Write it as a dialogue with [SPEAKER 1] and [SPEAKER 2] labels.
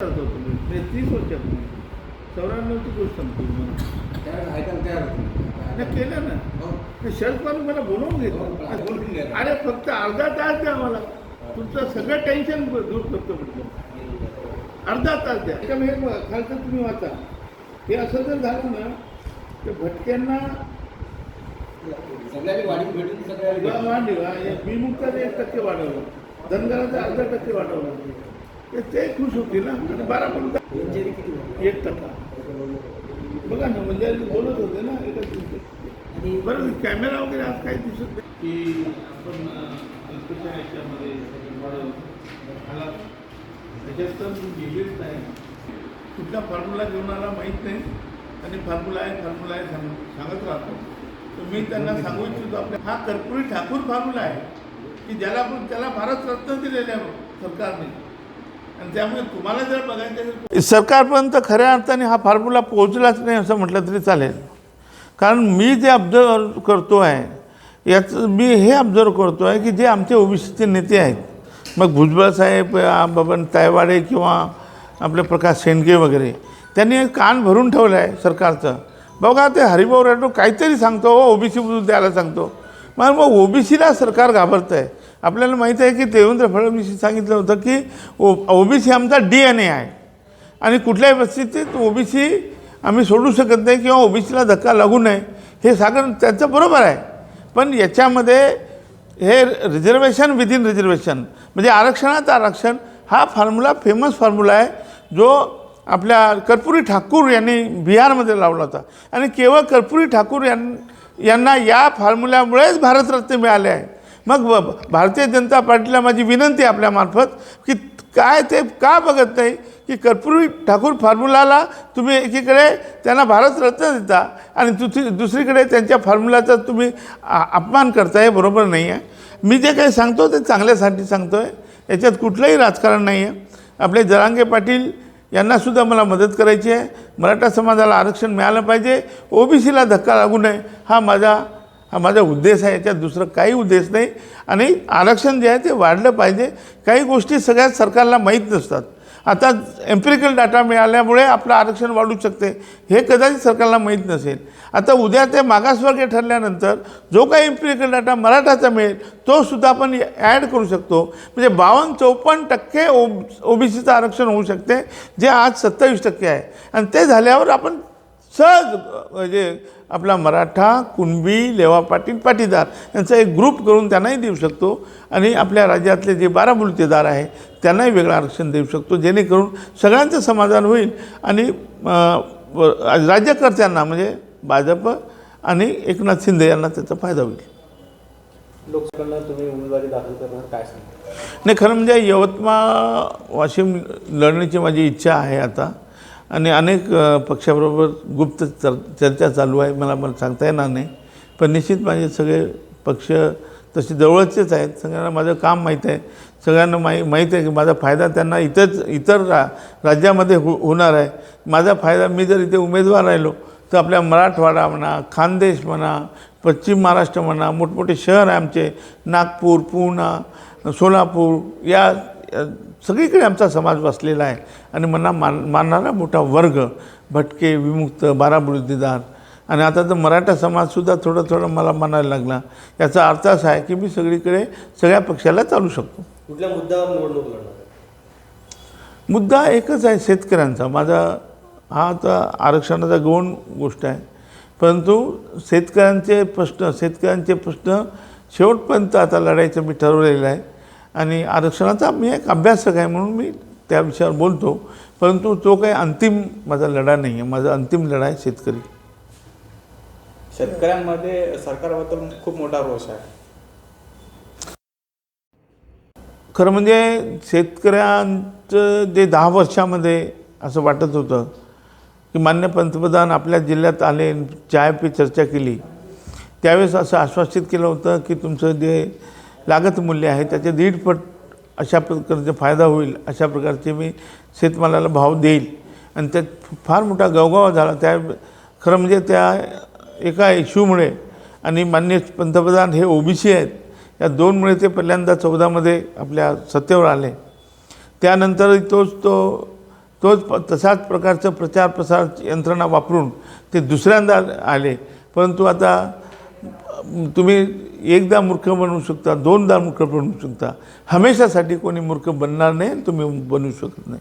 [SPEAKER 1] तीस वर्षापूर्वी चौऱ्याण्णवची गोष्ट सांगतो मला.
[SPEAKER 2] ऐकायला तयार होत
[SPEAKER 1] केलं ना.
[SPEAKER 2] हो.
[SPEAKER 1] शरद पवार मला बोलवून घेतलं
[SPEAKER 2] घ्या.
[SPEAKER 1] अरे फक्त अर्धा तास द्या मला. तुमचं सगळं टेन्शन दूर करतो म्हटलं अर्धा तास द्या. त्याच्यामुळे हे खालचं तुम्ही वाचा. हे असं जर झालं ना तर भटक्यांना
[SPEAKER 2] सगळ्यांनी वाढीव भेटून.
[SPEAKER 1] वाढले हे. एक टक्के वाढवलं. धनगराचं अर्धा टक्के वाढवलं. ते ते खुश होतील ना. आणि बारा
[SPEAKER 2] होतं?
[SPEAKER 1] एक टक्का. बघा ना म्हणजे बोलत होते ना एका दिवशी
[SPEAKER 2] आणि
[SPEAKER 1] बरं कॅमेरा वगैरे आज काही दिसत नाही. की आपण अल्पशा याच्यामध्ये आला त्याच्यात तर गेलेच नाही. कुठला फॉर्म्युला घेऊन आला माहीत नाही. आणि फॉर्म्युला आहे फॉर्म्युला आहे सांग सांगत राहतो. तर मी त्यांना सांगू इच्छितो आपल्या हा कर्पुरी ठाकूर फॉर्म्युला आहे की ज्याला आपण त्याला भारत रत्न दिलेले आहे सरकारने. त्यामुळे तुम्हाला जर बघायचं सरकारपर्यंत खऱ्या अर्थाने हा फॉर्म्युला पोहोचलाच नाही असं म्हटलं तरी चालेल. कारण मी जे ऑब्झर्व करतो आहे याचं मी हे ऑब्झर्व करतो आहे की जे आमचे ओबीसीचे नेते आहेत मग भुजबळ साहेब बाबन तायवाडे किंवा आपले प्रकाश शेंडगे वगैरे त्यांनी कान भरून ठेवलं आहे सरकारचं. बघा ते हरिभाऊ राठोड काहीतरी सांगतो ओबीसी द्यायला सांगतो. मग मग ओबीसीला सरकार घाबरतं आहे आपल्याला माहीत आहे की देवेंद्र फडणवीस सांगितलं होतं की ओ ओबीसी आमचा डी एन ए आहे. आणि कुठल्याही परिस्थितीत ओबीसी आम्ही सोडू शकत नाही किंवा ओबीसीला धक्का लागू नये. हे सागं त्यांचं बरोबर आहे. पण याच्यामध्ये हे रिझर्वेशन विदिन रिझर्वेशन म्हणजे आरक्षणात आरक्षण हा फॉर्म्युला फेमस फॉर्म्युला आहे जो आपल्या कर्पुरी ठाकूर यांनी बिहारमध्ये लावला होता. आणि केवळ कर्पुरी ठाकूर यां यांना या फॉर्म्युल्यामुळेच भारतरत्न मिळाले आहे. मग भारतीय जनता पार्टीला माझी विनंती आहे आपल्यामार्फत की काय ते का बघत नाही? की कर्पूरी ठाकूर फॉर्म्युलाला तुम्ही एकीकडे त्यांना भारतरत्न देता आणि दुसरी दुसरीकडे त्यांच्या फॉर्म्युलाचा तुम्ही आ- अपमान हे बरोबर नाही आहे मी जे काही सांगतो ते चांगल्यासाठी सांगतो आहे याच्यात कुठलंही राजकारण नाही आहे आपले जरांगे पाटील यांनासुद्धा मला मदत करायची आहे. मराठा समाजाला आरक्षण मिळालं पाहिजे. ओबीसीला धक्का लागू नये. हा माझा हा माझा उद्देश आहे याच्यात दुसरं काही उद्देश नाही. आणि आरक्षण जे आहे ते वाढलं पाहिजे. काही गोष्टी सगळ्यात सरकारला माहीत नसतात. आता एम्पिरिकल डाटा मिळाल्यामुळे आपलं आरक्षण वाढू शकते. हे कदाचित सरकारला माहीत नसेल. आता उद्या ते मागासवर्गीय ठरल्यानंतर जो काही एम्पिरिकल डाटा मराठाचा मिळेल तोसुद्धा आपण ॲड करू शकतो. म्हणजे बावन्न चौपन्न टक्के ओ ओबीसीचं आरक्षण होऊ शकते जे आज सत्तावीस टक्के आहे. आणि ते झाल्यावर आपण सहज म्हणजे आपला मराठा कुणबी लेवा पाटील पाटीदार यांचा एक ग्रुप करून त्यांनाही देऊ शकतो. आणि आपल्या राज्यातले जे बारा मुलतेदार आहे त्यांनाही वेगळं आरक्षण देऊ शकतो. जेणेकरून सगळ्यांचं समाधान होईल. आणि राज्यकर्त्यांना म्हणजे भाजप आणि एकनाथ शिंदे यांना त्याचा फायदा होईल.
[SPEAKER 3] लोकसभेला तुम्ही उमेदवारी दाखल करणार काय सांगता?
[SPEAKER 1] नाही खरं म्हणजे यवतमाळ वाशिम लढण्याची माझी इच्छा आहे आता. आणि अनेक पक्षाबरोबर गुप्त चर चर्चा चालू आहे मला मला सांगता येणार नाही. पण निश्चित माझे सगळे पक्ष तसे जवळचेच आहेत. सगळ्यांना माझं काम माहीत आहे. सगळ्यांना माही माहीत आहे की माझा फायदा त्यांना इथंच इतर रा राज्यामध्ये हो होणार आहे. माझा फायदा मी जर इथे उमेदवार राहिलो तर आपल्या मराठवाडा म्हणा खानदेश म्हणा पश्चिम महाराष्ट्र म्हणा मोठमोठे शहर आहे आमचे. नागपूर पूना सोलापूर या सगळीकडे आमचा समाज बसलेला आहे. आणि मना मान मानणारा मोठा वर्ग भटके विमुक्त बाराबुरुदीदार आणि आता तर मराठा समाजसुद्धा थोडं थोडं मला मानायला लागला. याचा अर्थ असा आहे की मी सगळीकडे सगळ्या पक्षाला चालू शकतो.
[SPEAKER 3] कुठल्या मुद्द्यावर निवडणूक लढणार?
[SPEAKER 1] मुद्दा एकच आहे शेतकऱ्यांचा. माझा हा आता आरक्षणाचा गौण गोष्ट आहे. परंतु शेतकऱ्यांचे प्रश्न शेतकऱ्यांचे प्रश्न शेवटपर्यंत आता लढायचं मी ठरवलेलं आहे. आणि आरक्षणाचा मी एक अभ्यासक आहे म्हणून मी त्या विषयावर बोलतो. परंतु तो काही अंतिम माझा लढा नाही आहे माझा अंतिम लढा आहे शेतकरी.
[SPEAKER 4] शेतकऱ्यांमध्ये सरकारबद्दल खूप मोठा रोष आहे.
[SPEAKER 1] खरं म्हणजे शेतकऱ्यांचं जे दहा वर्षामध्ये असं वाटत होतं की मान्य पंतप्रधान आपल्या जिल्ह्यात आले चाय पे चर्चा केली. त्यावेळेस असं आश्वासित केलं होतं की तुमचं जे लागत मूल्य आहे त्याचे दीडपट अशा प्रकारचे फायदा होईल अशा प्रकारचे मी शेतमालाला भाव देईल. आणि त्यात फार मोठा गवगावा झाला त्या खरं म्हणजे त्या एका इश्यूमुळे आणि मान्य पंतप्रधान हे ओबीसी आहेत या दोनमुळे ते पहिल्यांदा चौदामध्ये आपल्या सत्तेवर आले. त्यानंतर तोच तो तोच प तसाच प्रकारचं प्रचार प्रसार यंत्रणा वापरून ते दुसऱ्यांदा आले. परंतु आता तुम्ही एकदा मूर्ख बनवू शकता दोनदा मूर्ख बनवू शकता. हमेशासाठी कोणी मूर्ख बनणार नाही तुम्ही बनवू शकत नाही.